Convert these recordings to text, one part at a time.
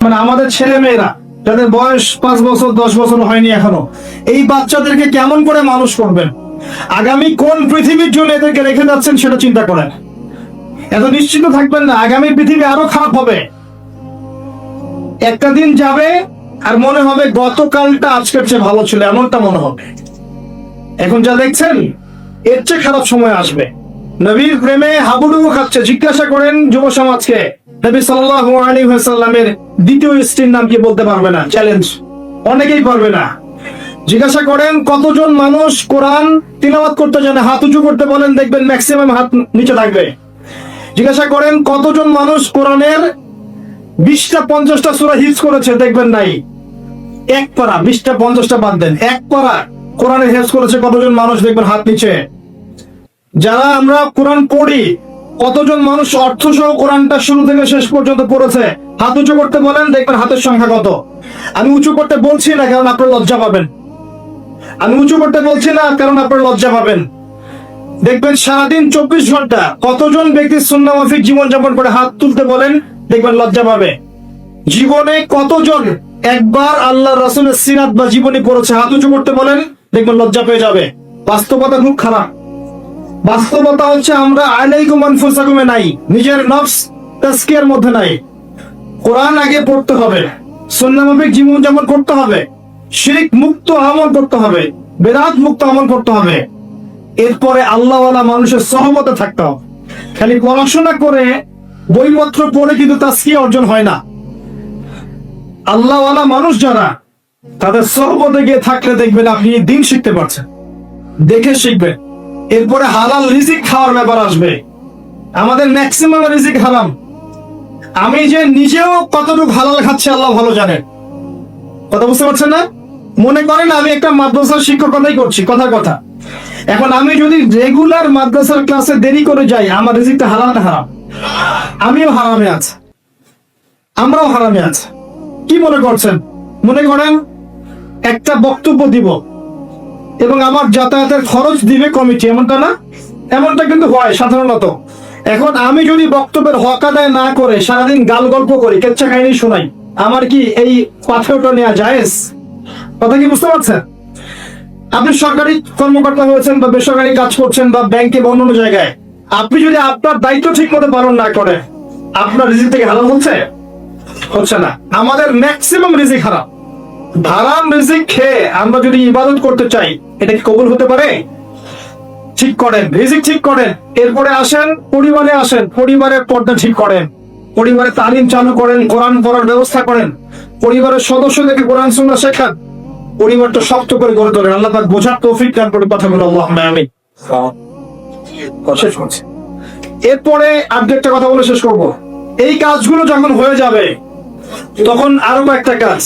মানে আমাদের ছেলে মেয়েরা যাদের বয়স পাঁচ বছর, দশ বছর হয়নি এখনও, এই বাচ্চাদেরকে কেমন করে মানুষ করবেন? আগামী কোন পৃথিবীর জন্য এদেরকে রেখে যাচ্ছেন সেটা চিন্তা করেন। এত নিশ্চিন্ত থাকবেন না, আগামী পৃথিবী আরও খারাপ হবে। একটা দিন যাবে আর মনে হবে গতকালটা আজকের চেয়ে ভালো ছিল, এমনটা মনে হবে। এখন যা দেখছেন, এর চেয়ে খারাপ সময় আসবে। নবীর প্রেমে হাবুডুবু খাচ্ছে। জিজ্ঞাসা করেন যুব সমাজকে, নবী সাল্লাল্লাহু আলাইহি ওয়াসাল্লামের দ্বিতীয় স্ত্রীর নাম কি বলতে পারবে না? চ্যালেঞ্জ অনেকেই পারবে না। জিজ্ঞাসা করেন, কতজন মানুষ কোরআন তিলাওয়াত করতে জানে? হাত উঁচু করতে বলেন, দেখবেন ম্যাক্সিমাম হাত নিচে থাকবে। জিজ্ঞাসা করেন, কতজন মানুষ কোরআনের বিশটা, পঞ্চাশটা সুরা হিজ করেছে? দেখবেন নাই। এক পারা, বিশটা, পঞ্চাশটা বাদ দেন। এক পারা কোরআনে হেজ করেছে কতজন মানুষ? দেখবেন হাত নিচে। যারা আমরা কোরআন পড়ি, কতজন মানুষ অর্থ সহ কোরআনটা শুরু থেকে শেষ পর্যন্ত পড়েছে? হাত উঁচু করতে বলেন, দেখবেন হাতের সংখ্যা কত। আমি উঁচু করতে বলছি না কারণ আপনার লজ্জা পাবেন। আমি উঁচু করতে বলছি না কারণ আপনার লজ্জা পাবেন। দেখবেন সারাদিন চব্বিশ ঘণ্টা কতজন ব্যক্তি সুন্না মাফিক জীবনযাপন করে হাত তুলতে বলেন, দেখবেন লজ্জা পাবে। জীবনে কতজন একবার আল্লাহ রাসুলের সিরাত বা জীবনী পড়েছে, হাত উঁচু করতে বলেন, দেখবেন লজ্জা পেয়ে যাবে। বাস্তবতা খুব খারাপ। বাস্তবতা হচ্ছে আমরা আলাইকুম আনফুসাকুমে নাই, নিজের নফস তাস্কিয়ার মধ্যে নাই। কোরআন আগে পড়তে হবে, সুন্নাহ মাফিক জীবন যেমন করতে হবে, শিরিক মুক্ত আমল করতে হবে, বেদাত মুক্ত আমল করতে হবে। এরপরে আল্লাহওয়ালা মানুষের সহমতে থাকতে হবে। খালি পড়াশোনা করে বইপত্র পড়ে কিন্তু তাস্কিয়া অর্জন হয় না। আল্লাহওয়ালা মানুষ যারা, তাদের সহমতে গিয়ে থাকলে দেখবেন আপনি দিন শিখতে পারছেন, দেখে শিখবেন। এরপরে হালাল রিজিক খাওয়ার ব্যাপার আসবে। আমাদের ম্যাক্সিমাম রিজিক হারাম। আমি যে নিজেও কতটুকু হালাল খাচ্ছি আল্লাহ ভালো জানেন কথা বুঝতে পারছেন না? মনে করেন আমি একটা মাদ্রাসার শিক্ষকতাই করছি, কথার কথা। এখন আমি যদি রেগুলার মাদ্রাসার ক্লাসে দেরি করে যাই, আমার রিজিকটা হালাল না হারাম? আমিও হারামে আছি। আমরাও হারামে আছি। কি মনে করছেন? মনে করেন, একটা বক্তব্য দিব। এবং আমার যাতায়াতের খরচ দিবে কমিটি, এমনটা না? এমনটা কিন্তু হয় সাধারণত। এখন আমি যদি বক্তব্যের হক আদায় না করে সারাদিন গাল গল্প করি, কেচ্ছা কাহিনী শোনাই, আমার কি এই পাথরটা নেওয়া জায়েজ? কথা কি বুঝতে পারছেন? আপনি সরকারি কর্মকর্তা হয়েছেন বা বেসরকারি কাজ করছেন বা ব্যাংকে বা অন্য জায়গায়, আপনি যদি আপনার দায়িত্ব ঠিক মতো পালন না করে আপনার রিজিক থেকে হারাম হচ্ছে? হচ্ছে না। আমাদের ম্যাক্সিমাম রিজিক হারাম। হারাম রিজিক খেয়ে আমরা যদি ইবাদত করতে চাই, এটা কি কবুল হতে পারে? ঠিক করেন, রিজিক ঠিক করেন। এরপরে আসেন, পরিবারে আসেন, পরিবারের পর্দা ঠিক করেন। পরিবারে তালিম চালু করেন, কোরআন পড়ার ব্যবস্থা করেন। পরিবারের সদস্যদেরকে কোরআন শুননা শেখান। পরিবারটা শক্ত করে গড়ে তোলেন। আল্লাহ তার বোঝার তৌফিক দান করে কথা বলে আল্লাহ আমি শেষ এরপরে আর একটা কথা বলে শেষ করব। এই কাজগুলো যখন হয়ে যাবে, তখন আরও একটা কাজ।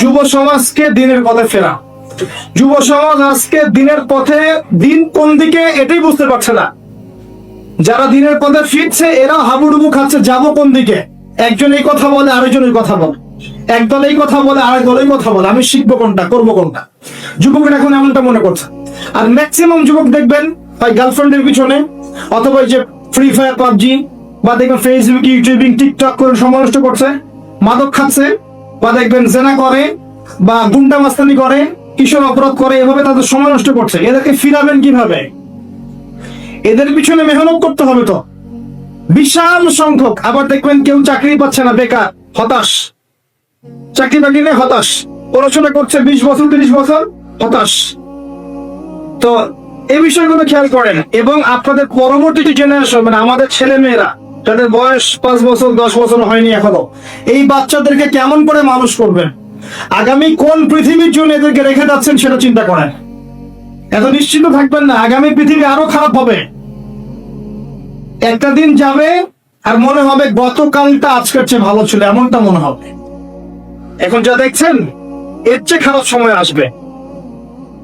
যুব সমাজকে দিনের পথে ফেরা। যুব সমাজ আজকে দিনের পথে, দিন কোন দিকে এটাই বুঝতে পারছে না। যারা দিনের পথে ফিরছে, এরা হাবুডুবু খাচ্ছে, যাব কোন দিকে? একজন এই কথা বলে, আরেকজন এই কথা বলে। এক দল এই কথা বলে আরেক দল এই কথা বলে। আমি শিখব কোনটা, করব কোনটা? যুবকের এখন এমনটা মনে করছে। আর ম্যাক্সিমাম যুবক দেখবেন, হয় গার্লফ্রেন্ডের পিছনে, অথবা যে ফ্রি ফায়ার পাবজি, বা দেখবেন ফেসবুক ইউটিউবিং টিকটক করে সময় করছে, মাদক খাচ্ছে। বা দেখবেন জেনা করে বা গুন্ডা মাস্তানি করে, কিশোর অপরাধ করে, এভাবে তাদের সময় নষ্ট করছে। এদেরকে ফিরাবেন কীভাবে? এদের পিছনে মেহনত করতে হবে তো। বিশাল সংখ্যক। আবার দেখবেন কেউ চাকরি পাচ্ছে না, বেকার, হতাশ। চাকরি বাকরি নেই হতাশ। পড়াশোনা করছে বিশ বছর, তিরিশ বছর, হতাশ। তো এই বিষয়গুলো খেয়াল করেন। এবং আপনাদের পরবর্তী জেনারেশন মানে আমাদের ছেলে মেয়েরা যাদের বয়স পাঁচ বছর, দশ বছর হয়নি এখনও। এই বাচ্চাদেরকে কেমন করে মানুষ করবেন? আগামী কোন পৃথিবীর জন্য এদেরকে রেখে যাচ্ছেন সেটা চিন্তা করেন। এত নিশ্চিন্ত থাকবেন না, আগামী পৃথিবী আরও খারাপ হবে। একটা দিন যাবে আর মনে হবে গতকালটা আজকের চেয়ে ভালো ছিল, এমনটা মনে হবে। এখন যা দেখছেন, এর চেয়ে খারাপ সময় আসবে।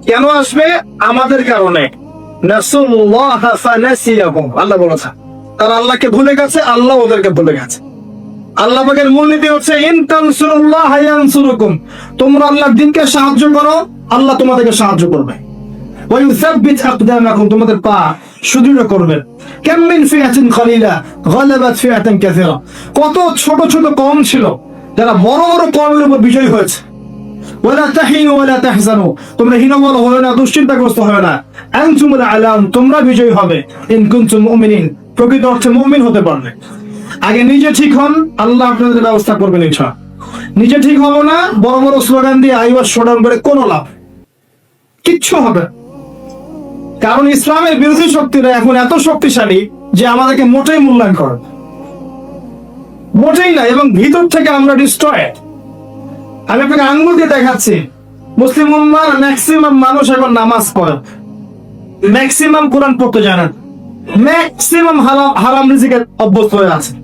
কেন আসবে? আমাদের কারণে। আল্লাহ বলেছে তারা আল্লাহকে ভুলে গেছে, আল্লাহ ওদেরকে ভুলে গেছে। আল্লাহ পাকের মূলনীতি হচ্ছে তোমরা আল্লাহর দিনকে সাহায্য করো, আল্লাহ তোমাদেরকে সাহায্য করবে। তোমাদের পা সুদৃঢ় করবেন কাম মিন ফিআতিন কলিলা গালাবাত ফিআতান কাসীরা। কত ছোট ছোট কম ছিল, যারা বড় বড় কর্মের উপর বিজয়ী হয়েছে। হবে। নিজে ঠিক না, বড় বড় স্লোগান দিয়ে শোডাউন করে কোনো লাভ কিচ্ছু হবে। কারণ ইসলামের বিরোধী শক্তিরা এখন এত শক্তিশালী যে আমাদেরকে মোটেই মূল্যায়ন করে মোটেই না, এবং ভিতর থেকে আমরা ডিস্ট্রয়েড আমি আপনাকে আঙ্গুল দিয়ে দেখাচ্ছি। মুসলিম উম্মার ম্যাক্সিমাম মানুষ এখন নামাজ পড়ে। ম্যাক্সিমাম কোরআন পড়তে জানেন ম্যাক্সিমাম হারাম হারাম রিজিকে অভ্যস্ত হয়ে আছে।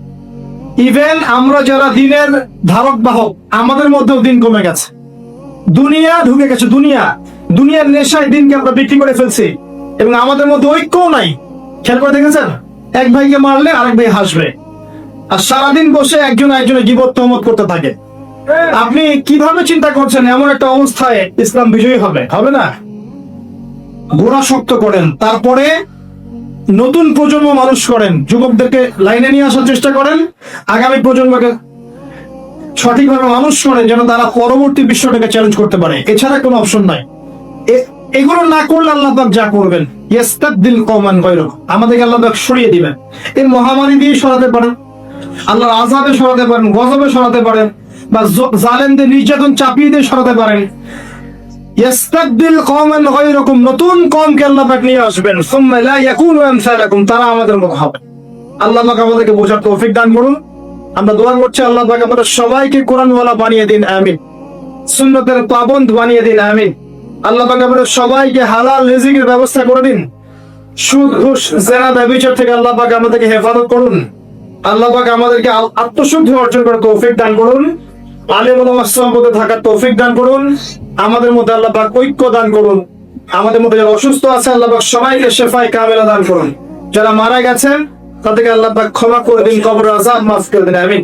ইভেন আমরা যারা দিনের ধারক বাহক, আমাদের মধ্যেও দিন কমে গেছে। দুনিয়া ঢুকে গেছে, দুনিয়া। দুনিয়ার নেশায় দিনকে আমরা বিক্রি করে ফেলছি। এবং আমাদের মধ্যে ঐক্যও নাই। খেয়াল করে দেখেছেন? এক ভাইকে মারলে আরেক ভাই হাসবে। আর সারাদিন বসে একজন একজনের তহমত করতে থাকে। আপনি কীভাবে চিন্তা করছেন? এমন একটা অবস্থায় ইসলাম বিজয়ী হবে। হবে না? গোড়া শক্ত করেন। তারপরে নতুন প্রজন্ম মানুষ করেন। যুবকদেরকে লাইনে নিয়ে আসার চেষ্টা করেন। আগামী প্রজন্মকে সঠিকভাবে মানুষ করেন, যেন তারা পরবর্তী বিশ্বটাকে চ্যালেঞ্জ করতে পারে। এছাড়া কোনো অপশন নাই। এগুলো না করলে আল্লাহতাক যা করবেন। ইস্তাবদিল কমান আমাদেরকে আল্লাহবাক সরিয়ে দিবেন। এই মহামারী দিয়ে সরাতে পারেন। আল্লাহর আজাবে সরাতে পারেন, গজবে সরাতে পারেন। বা নির্যাতন চাপিয়ে দিয়ে সরাতে পারেন। সবাইকে হালাল ব্যবস্থা করে দিন। সুদ, ঘুষ, জেনা, ব্যবচার থেকে আল্লাহ আমাদেরকে হেফাজত করুন। আল্লাহ আমাদেরকে আত্মশুদ্ধি অর্জন করে তৌফিক দান করুন। আলেম সহমতে থাকার তৌফিক দান করুন। আমাদের মধ্যে আল্লাহ ঐক্য দান করুন। আমাদের মধ্যে যারা অসুস্থ আছে, আল্লাহ সবাইকে শেফায় কামেলা দান করুন। যারা মারা গেছেন, তাদেরকে আল্লাহ ক্ষমা করে দিন, কবর আজাব মাফ করে দিন, আমিন।